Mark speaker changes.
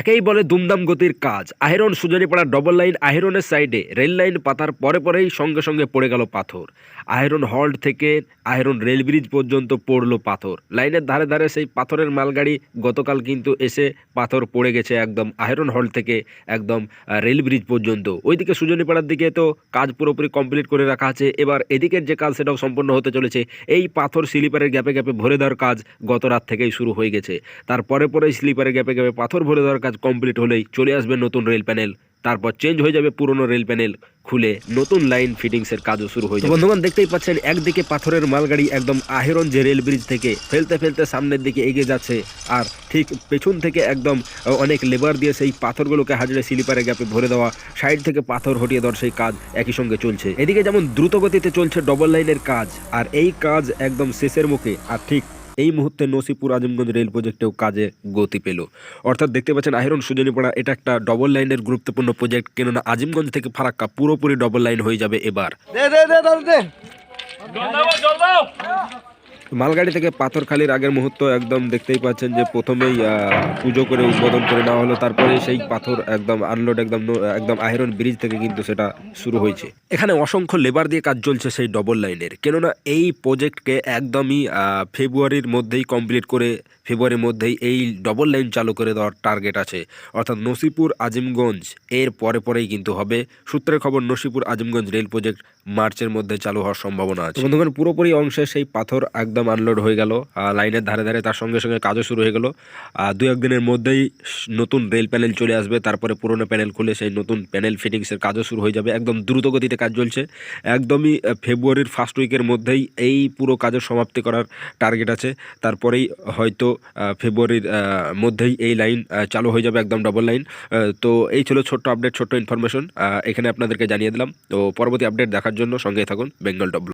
Speaker 1: একেই বলে দুমদাম গতির কাজ। আহেরন সুজনীপাড়া ডবল লাইন আহেরনের সাইডে রেল লাইন পাতার পরে পরেই সঙ্গে সঙ্গে পড়ে গেল পাথর। আহেরন হল্ট থেকে আহেরন রেল ব্রিজ পর্যন্ত পড়ল পাথর। লাইনের ধারে ধারে সেই পাথরের মালগাড়ি গতকাল কিন্তু এসে পাথর পড়ে গেছে একদম আহেরন হল্ট থেকে একদম রেল ব্রিজ পর্যন্ত। ওইদিকে সুজনীপাড়ার দিকে তো কাজ পুরোপুরি কমপ্লিট করে রাখা আছে। এবার এদিকের যে কাজ সেটাও সম্পন্ন হতে চলেছে। এই পাথর স্লিপারের গ্যাপে গ্যাপে ভরে দেওয়ার কাজ গত রাত থেকেই শুরু হয়ে গেছে। তারপরে পরে স্লিপারের গ্যাপে গ্যাপে পাথর ভরে দেওয়ার কাজ কমপ্লিট হলেই চলে আসবে নতুন রেল প্যানেল তারপর চেঞ্জ হয়ে যাবে পুরনো রেল প্যানেল খুলে নতুন লাইন ফিটিংসের কাজও শুরু হয়ে যাবে। বন্ধুগণ দেখতেই পাচ্ছেন একদিকে পাথরের মালগাড়ি একদম আহেরন যে রেল ব্রিজ থেকে ফেলতে ফেলতে সামনের দিকে এগিয়ে যাচ্ছে আর ঠিক পেছন থেকে একদম অনেক লেবার দিয়ে সেই পাথরগুলোকে হাজরে স্লিপারে গ্যাপে ভরে দেওয়া সাইড থেকে পাথর হটিয়ে দেওয়ার সেই কাজ একই সঙ্গে চলছে। এদিকে যেমন দ্রুত গতিতে চলছে ডবল লাইনের কাজ আর এই কাজ একদম শেষের মুখে আর ঠিক এই মুহূর্তে নসিপুর আজমগঞ্জ রেল প্রজেক্টেও কাজে গতি পেল। অর্থাৎ দেখতে পাচ্ছেন আহিরন সুজনীপাড়া এটা একটা ডবল লাইনের গুরুত্বপূর্ণ প্রজেক্ট কেননা আজিমগঞ্জ থেকে ফারাক্কা পুরোপুরি ডবল লাইন হয়ে যাবে এবার।
Speaker 2: দে দে দে দাদু দে।
Speaker 1: মালগাড়ি থেকে পাথরখালির আগের মুহূর্ত একদম দেখতেই পাচ্ছেন যে প্রথমেই পুজো করে উদ্বোধন করে নেওয়া হলো, তারপরে সেই পাথর একদম আনলোড একদম একদম আহিরন ব্রিজ থেকে কিন্তু সেটা শুরু হয়েছে। এখানে অসংখ্য লেবার দিয়ে কাজ চলছে সেই ডবল লাইনের কেননা এই প্রজেক্টকে একদমই ফেব্রুয়ারির মধ্যেই কমপ্লিট করে ফেব্রুয়ারির মধ্যেই এই ডবল লাইন চালু করে দেওয়ার টার্গেট আছে। অর্থাৎ নসিপুর আজিমগঞ্জ, এর পরে পরেই কিন্তু হবে। সূত্রের খবর নসিপুর আজিমগঞ্জ রেল প্রজেক্ট মার্চের মধ্যে চালু হওয়ার সম্ভাবনা আছে। বন্ধুগণ, পুরোপুরি অংশে সেই পাথর একদম আনলোড হয়ে গেল লাইনের ধারে ধারে তার সঙ্গে সঙ্গে কাজও শুরু হয়ে গেল। দু একদিনের মধ্যেই নতুন রেল প্যানেল চলে আসবে, তারপরে পুরনো প্যানেল খুলে সেই নতুন প্যানেল ফিটিংসের কাজও শুরু হয়ে যাবে। একদম দ্রুত গতিতে কাজ চলছে। একদমই ফেব্রুয়ারির ফার্স্ট উইকের মধ্যেই এই পুরো কাজের সমাপ্তি করার টার্গেট আছে। তারপরেই হয়তো ফেব্রুয়ারির মধ্যেই এই লাইন চালু হয়ে যাবে একদম ডবল লাইন তো এই ছিল ছোট্ট আপডেট ছোট্ট ইনফরমেশন এখানে আপনাদেরকে জানিয়ে দিলাম। তো পরবর্তী আপডেট দেখার জন্য সঙ্গে থাকুন বেঙ্গল ডব্লু